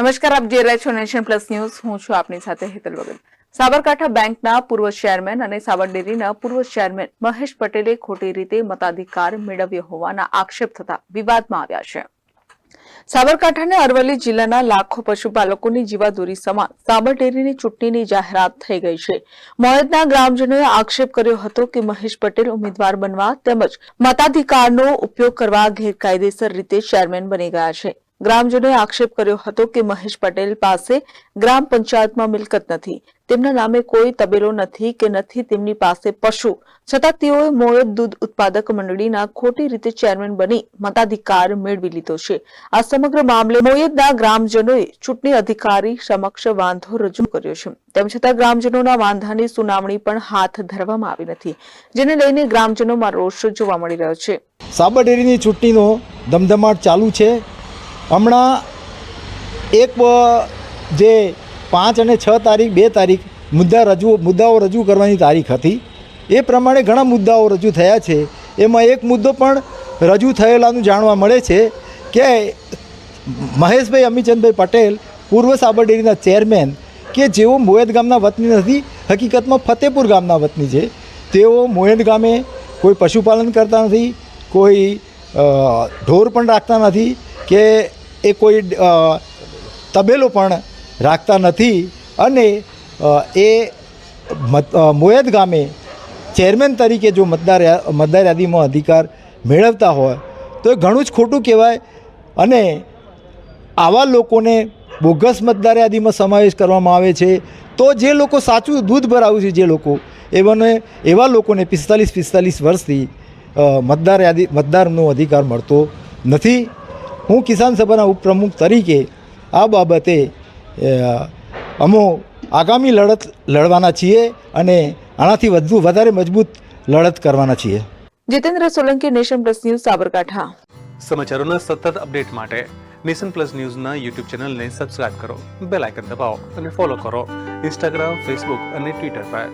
નમસ્કાર, આપ જે રહ્યા છો નેશન પ્લસ ન્યૂઝ. હું છું આપની સાથે હેતલ વગર. સાબરકાંઠા બેંકના પૂર્વ ચેરમેન અને સાબરડેરીના પૂર્વ ચેરમેન મહેશ પટેલે ખોટી રીતે મતાધિકાર મેળવ્યો હોવાના આક્ષેપ થતા વિવાદમાં આવ્યા છે. સાબરકાંઠા અરવલ્લી જિલ્લાના લાખો પશુપાલકોની જીવાદોરી સમાન સાબરડેરીની ચૂંટણીની જાહેરાત થઈ ગઈ છે. મોયદના ગ્રામજનોએ આક્ષેપ કર્યો હતો કે મહેશ પટેલ ઉમેદવાર બનવા તેમજ મતાધિકારનો ઉપયોગ કરવા ગેરકાયદેસર રીતે ચેરમેન બની ગયા છે. ગ્રામજનોએ આક્ષેપ કર્યો હતો કે મહેશ પટેલ પાસે ગ્રામ પંચાયતમાં મિલકત નથી. તેમના નામે કોઈ તબેલો નથી કે નથી તેમની પાસે પશુ. છતાં તેઓએ મોયત દૂધ ઉત્પાદક મંડળીના ખોટી રીતે ચેરમેન બની મતાધિકાર મેળવી લીધો છે. આ સમગ્ર મામલે મોયતના ગ્રામજનોએ ચૂંટણી અધિકારી સમક્ષ વાંધો રજૂ કર્યો છે. તેમ છતાં ગ્રામજનોના વાંધાની સુનાવણી પણ હાથ ધરવામાં આવી નથી, જેને લઈને ગ્રામજનોમાં રોષ જોવા મળી રહ્યો છે. સાબરડેરીની ચૂંટણીનો ધમધમાટ ચાલુ છે. હમણાં એક જે પાંચ અને છ તારીખ, બે તારીખ મુદ્દા રજૂ, મુદ્દાઓ રજૂ કરવાની તારીખ હતી. એ પ્રમાણે ઘણા મુદ્દાઓ રજૂ થયા છે. એમાં એક મુદ્દો પણ રજૂ થયેલાનું જાણવા મળે છે કે મહેશભાઈ અમીચંદભાઈ પટેલ, પૂર્વ સાબરડેરીના ચેરમેન કે જેઓ મોયદ ગામના વતની નથી, હકીકતમાં ફતેપુર ગામના વતની છે. તેઓ મોયદ ગામે કોઈ પશુપાલન કરતા નથી, કોઈ ઢોર પણ રાખતા નથી કે એ કોઈ તબેલો પણ રાખતા નથી. અને એ મોયદ ગામે ચેરમેન તરીકે જો મતદાર મતદાર યાદીમાં અધિકાર મેળવતા હોય, તો એ ઘણું જ ખોટું કહેવાય. અને આવા લોકોને બોગસ મતદાર યાદીમાં સમાવેશ કરવામાં આવે છે, તો જે લોકો સાચું દૂધ ભરાવું છે, જે લોકો, એવાને, એવા લોકોને પિસ્તાલીસ પિસ્તાલીસ વર્ષથી મતદાર યાદી, મતદારનો અધિકાર મળતો નથી. હું કિસાન સભાના ઉપપ્રમુખ તરીકે આ બાબતે અમો આગામી લડત લડવાના છીએ અને આનાથી વધુ વધારે મજબૂત લડત કરવાના છીએ. Jitendra Solanki nation plus news Sabarkantha. સમાચારોના સતત અપડેટ માટે નેશન પ્લસ ન્યૂઝના યુટ્યુબ ચેનલને સબસ્ક્રાઇબ કરો બેલ આઇકન દબાવો અને ફોલો કરો ઇન્સ્ટાગ્રામ ફેસબુક અને ટ્વિટર પર.